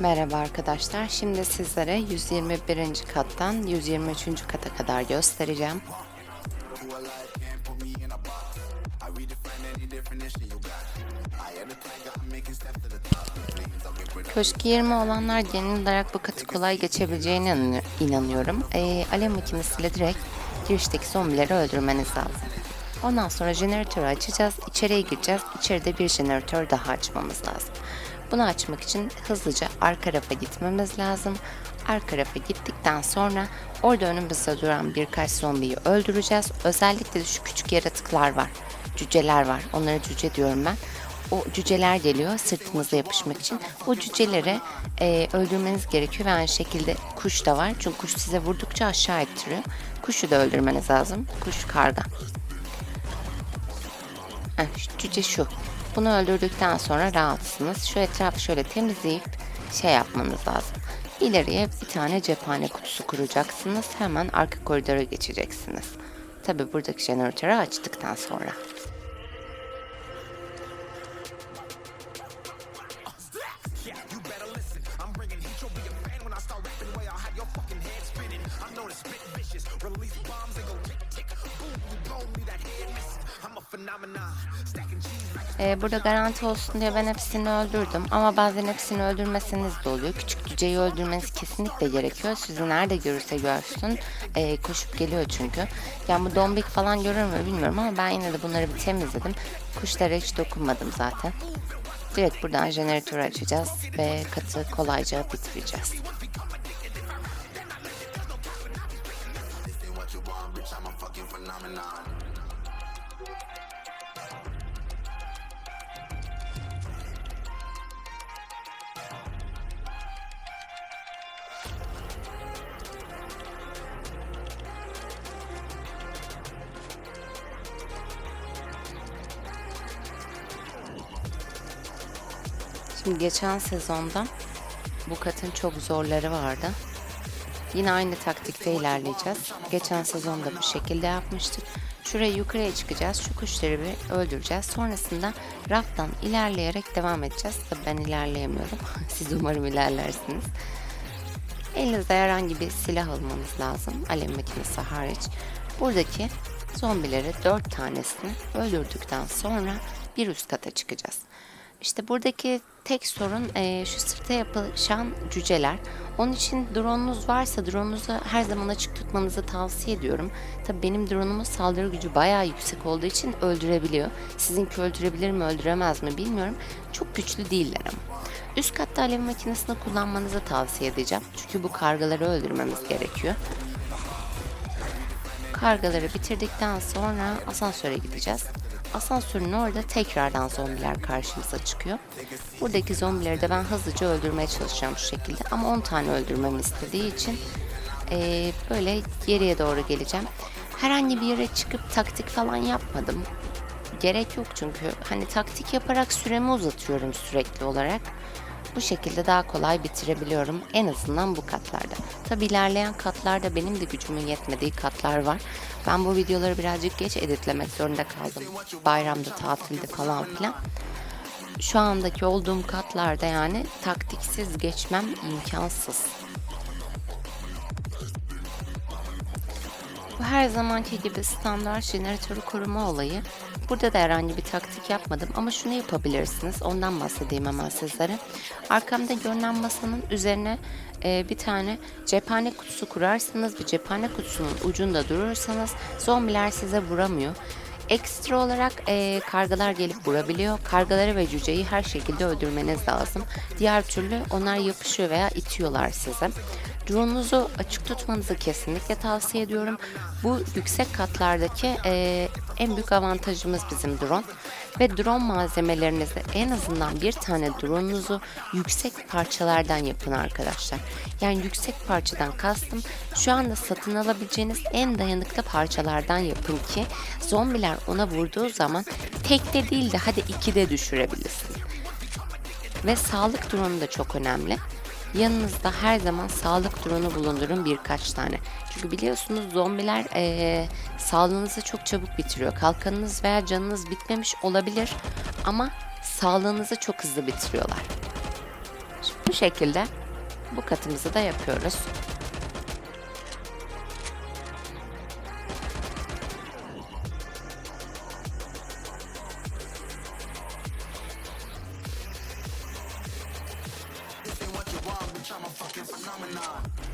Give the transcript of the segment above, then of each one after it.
Merhaba arkadaşlar. Şimdi sizlere 121. kattan 123. kata kadar göstereceğim. Köşk 20 olanlar genel olarak bu katı kolay geçebileceğine inan- inanıyorum. Ee, alev makinesiyle direkt girişteki zombileri öldürmeniz lazım. Ondan sonra jeneratörü açacağız. İçeriye gireceğiz. İçeride bir jeneratör daha açmamız lazım. Bunu açmak için hızlıca arka rafa gitmemiz lazım. Arka rafa gittikten sonra orada önümüzde duran birkaç zombiyi öldüreceğiz. Özellikle de şu küçük yaratıklar var. Cüceler var. Onlara cüce diyorum ben. O cüceler geliyor sırtınıza yapışmak için. O cüceleri e, öldürmeniz gerekiyor ve aynı şekilde kuş da var. Çünkü kuş size vurdukça aşağı ettiriyor. Kuşu da öldürmeniz lazım. Kuş karga. Heh, cüce şu. Bunu öldürdükten sonra rahatsınız. Şu etrafı şöyle temizleyip şey yapmanız lazım. İleriye bir tane cephane kutusu kuracaksınız. Hemen arka koridora geçeceksiniz. Tabi buradaki jeneratörü açtıktan sonra. Ee, burada garanti olsun diye ben hepsini öldürdüm ama bazen hepsini öldürmeseniz de oluyor. Küçük cüceyi öldürmeniz kesinlikle gerekiyor. Sizi nerede görürse görsün ee, koşup geliyor çünkü. Yani bu dombik falan görür mü bilmiyorum ama ben yine de bunları bir temizledim. Kuşlara hiç dokunmadım zaten. Direkt buradan jeneratörü açacağız ve katı kolayca bitireceğiz. Şimdi geçen sezonda bu katın çok zorları vardı. Yine aynı taktikte ilerleyeceğiz. Geçen sezonda bu şekilde yapmıştık. Şuraya yukarıya çıkacağız. Şu kuşları bir öldüreceğiz. Sonrasında raftan ilerleyerek devam edeceğiz. Tabii ben ilerleyemiyorum. Siz umarım ilerlersiniz. Elinizde herhangi bir silah almanız lazım. Alev makinesi hariç. Buradaki zombileri dört tanesini öldürdükten sonra bir üst kata çıkacağız. İşte buradaki tek sorun e, şu sırta yapışan cüceler. Onun için drone'unuz varsa drone'unuzu her zaman açık tutmanızı tavsiye ediyorum. Tabi benim drone'umun saldırı gücü bayağı yüksek olduğu için öldürebiliyor. Sizinki öldürebilir mi öldüremez mi bilmiyorum. Çok güçlü değiller ama. Üst katta alev makinesini kullanmanızı tavsiye edeceğim. Çünkü bu kargaları öldürmemiz gerekiyor. Kargaları bitirdikten sonra asansöre gideceğiz. Asansörün orada tekrardan zombiler karşımıza çıkıyor. Buradaki zombileri de ben hızlıca öldürmeye çalışacağım şu şekilde. Ama 10 tane öldürmemi istediği için eee, böyle geriye doğru geleceğim. Herhangi bir yere çıkıp taktik falan yapmadım. Gerek yok çünkü hani taktik yaparak süremi uzatıyorum sürekli olarak. Bu şekilde daha kolay bitirebiliyorum en azından bu katlarda. Tabi ilerleyen katlarda benim de gücümün yetmediği katlar var. Ben bu videoları birazcık geç editlemek zorunda kaldım. Bayramda, tatilde falan filan. Şu andaki olduğum katlarda yani taktiksiz geçmem imkansız. Bu her zamanki gibi standart jeneratörü koruma olayı. Burada da herhangi bir taktik yapmadım ama şunu yapabilirsiniz. Ondan bahsedeyim hemen sizlere. Arkamda görünen masanın üzerine e, bir tane cephane kutusu kurarsanız ve cephane kutusunun ucunda durursanız zombiler size vuramıyor. Ekstra olarak e, kargalar gelip vurabiliyor. Kargaları ve cüceyi her şekilde öldürmeniz lazım. Diğer türlü onlar yapışıyor veya itiyorlar size. Drone'unuzu açık tutmanızı kesinlikle tavsiye ediyorum. Bu yüksek katlardaki e, en büyük avantajımız bizim drone. Ve drone malzemelerinizde en azından bir tane drone'unuzu yüksek parçalardan yapın arkadaşlar. Yani yüksek parçadan kastım şu anda satın alabileceğiniz en dayanıklı parçalardan yapın ki zombiler ona vurduğu zaman tekte değil de hadi ikide düşürebilirsin. Ve sağlık drone'u da çok önemli. Yanınızda her zaman sağlık drone'u bulundurun birkaç tane. Çünkü biliyorsunuz zombiler eee, sağlığınızı çok çabuk bitiriyor. Kalkanınız veya canınız bitmemiş olabilir ama sağlığınızı çok hızlı bitiriyorlar. Şimdi Bu şekilde bu katımızı da yapıyoruz. I'm a fucking phenomenon.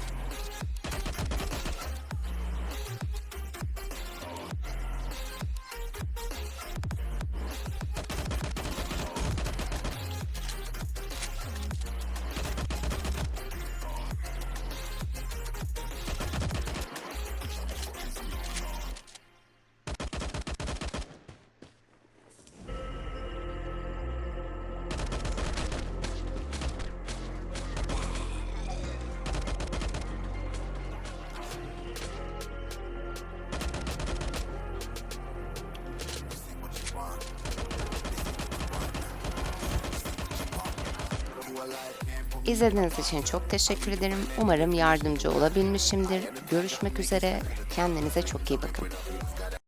İzlediğiniz için çok teşekkür ederim. Umarım yardımcı olabilmişimdir. Görüşmek üzere. Kendinize çok iyi bakın.